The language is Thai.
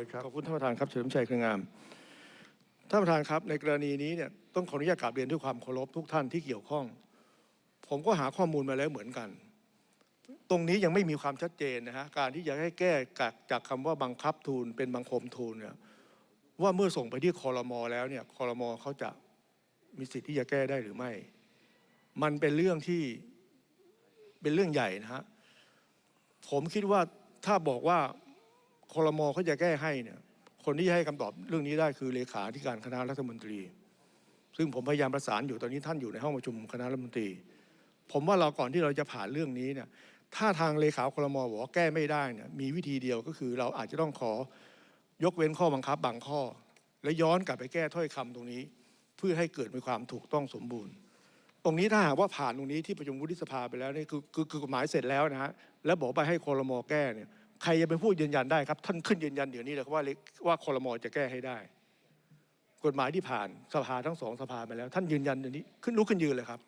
ชิญครับขอบคุณท่านประธานครับเฉลิมชัยเครืองามท่านประธานครับในกรณีนี้เนี่ยต้องขออนุญาตกราบเรียนด้วยความเคารพทุกท่านที่เกี่ยวข้อง ผมก็หาข้อมูลมาแล้วเหมือนกัน ตรงนี้ยังไม่มีความชัดเจนนะฮะการที่จะให้แก้จากจากคำว่าบังคับทูลเป็นบังคมทูลเนี่ยว่าเมื่อส่งไปที่คอรมอแล้วเนี่ยคอรมอเขาจะมีสิทธิ์ที่จะแก้ได้หรือไม่ มันเป็นเรื่องที่เป็นเรื่องใหญ่นะฮะผมคิดว่าถ้าบอกว่า คอรมอเขาจะแก้ให้เนี่ยคนที่ให้คำตอบเรื่องนี้ได้คือเลขาธิการคณะรัฐมนตรี ซึ่งผมพยายามประสานอยู่ตอนนี้ท่านอยู่ในห้องประชุมคณะรัฐมนตรี ผมว่าเราก่อนที่เราจะผ่านเรื่องนี้เนี่ยถ้าทางเลขาคอรมอบอกว่าแก้ไม่ได้เนี่ยมีวิธีเดียวก็คือเราอาจจะต้องขอยกเว้นข้อบังคับบางข้อ และย้อนกลับไปแก้ถ้อยคำตรงนี้ เพื่อให้เกิดมีความถูกต้องสมบูรณ์ ตรงนี้ถ้าหากว่าผ่านตรงนี้ที่ประชุมวุฒิสภาไปแล้วนี่คือคือคือกฎหมายเสร็จแล้วนะฮะแล้วบอกไปให้คอรมอแก้เนี่ย ใครจะเป็นผู้ยืนยันได้ครับ ท่านขึ้นยืนยันเดี๋ยวนี้เลยว่าว่าคอรมอจะแก้ให้ได้ กฎหมายที่ผ่านสภาทั้งสองสภามาแล้ว ท่านยืนยันเดี๋ยวนี้ขึ้นลุกขึ้นยืนเลยครับ